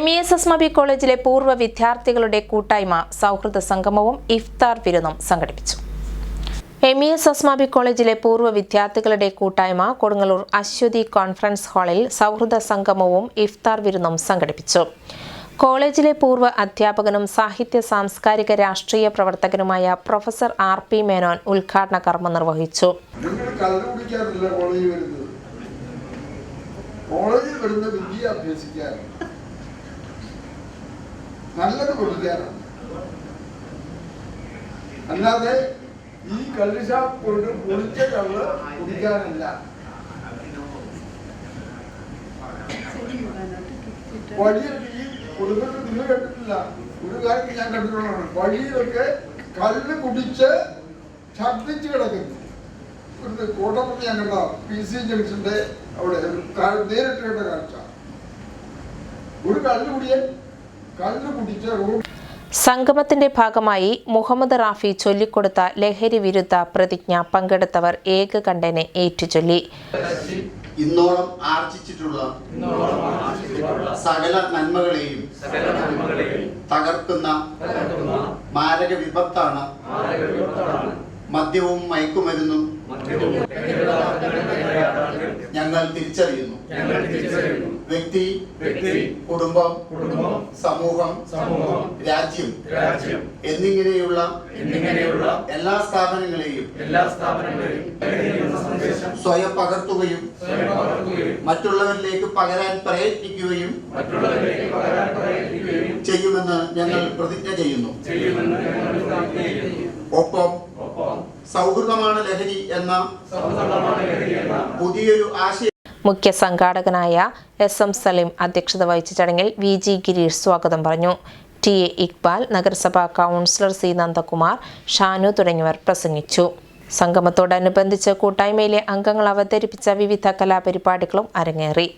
M E S S മബി കോളേജിലെ പൂർവ വിദ്യാർത്ഥികളുടെ കൂട്ടായ്മ സൗഹൃദ സംഗമവും ഇഫ്താർ വിരുന്നും സംഘടിപ്പിച്ചു. എം ഇ എസ് അസ്മാബി കോളേജിലെ പൂർവ വിദ്യാർത്ഥികളുടെ കൂട്ടായ്മ കൊടുങ്ങല്ലൂർ അശ്വതി കോൺഫറൻസ് ഹാളിൽ സൗഹൃദ സംഗമവും ഇഫ്താർ വിരുന്നും സംഘടിപ്പിച്ചു. കോളേജിലെ പൂർവ അധ്യാപകനും സാഹിത്യ സാംസ്കാരിക രാഷ്ട്രീയ പ്രവർത്തകനുമായ പ്രൊഫസർ ആർ പി മേനോൻ ഉദ്ഘാടന കർമ്മം നിർവഹിച്ചു. കോളേജിൽ വരുന്ന വിദ്യ അഭ്യസിക്കാൻ നല്ലത് പഠിക്കാനാണ് അല്ലാതെ ഈ കള്ള് ഷാപ്പ് കൊണ്ട് പൊളിച്ച കള്ള് കുടിക്കാനല്ല. വഴിയൊക്കെ ഈ നിങ്ങൾ കണ്ടിട്ടില്ല ഒരു കാര്യം ഞാൻ കണ്ടിട്ടുള്ളതാണ്. വഴിയിലൊക്കെ കല്ല് കുടിച്ച് ഛർദ്ദിച്ച് കിടക്കുന്നു. ഒരു കോട്ടപ്പുറത്ത് ഞാൻ കണ്ട പി സി ജംഗ്ഷന്റെ അവിടെ നേരിട്ട് കണ്ട കാഴ്ച. ഒരു കല്ല് കുടിയൻ സംഗമത്തിന്റെ ഭാഗമായി മുഹമ്മദ് റാഫി ചൊല്ലിക്കൊടുത്ത ലഹരി വിരുദ്ധ പ്രതിജ്ഞ പങ്കെടുത്തവർ ഏകകണ്ഠനെ ഏറ്റുചൊല്ലി. ഇന്നോളം ആർജിച്ചിട്ടുള്ള സകല നന്മകളെയും തകർക്കുന്ന മാരക വിപത്താണ് മദ്യവും മയക്കുമരുന്നും ഞങ്ങൾ തിരിച്ചറിയുന്നു. വ്യക്തി വ്യക്തി കുടുംബം കുടുംബം സമൂഹം സമൂഹം രാജ്യം രാജ്യം എന്നിങ്ങനെയുള്ള എന്നിങ്ങനെയുള്ള എല്ലാ സ്ഥാപനങ്ങളെയും എല്ലാ സ്ഥാപനങ്ങളെയും സ്വയം പകർത്തുകയും മറ്റുള്ളവരിലേക്ക് പകരാൻ പ്രയത്നിക്കുകയും ചെയ്യുമെന്ന് ഞങ്ങൾ പ്രതിജ്ഞ ചെയ്യുന്നു. ഒപ്പം ഒപ്പം സൗഹൃദമാണ് ലഹരി എന്ന പുതിയൊരു ആശയം. മുഖ്യ സംഘാടകനായ എസ് എം സലീം അധ്യക്ഷത വഹിച്ച ചടങ്ങിൽ വി ജി ഗിരീഷ് സ്വാഗതം പറഞ്ഞു. ടി എ ഇക്ബാൽ നഗരസഭാ കൗൺസിലർ സി നന്ദകുമാർ ഷാനു തുടങ്ങിയവർ പ്രസംഗിച്ചു. സംഗമത്തോടനുബന്ധിച്ച് കൂട്ടായ്മയിലെ അംഗങ്ങൾ അവതരിപ്പിച്ച വിവിധ കലാപരിപാടികളും അരങ്ങേറി.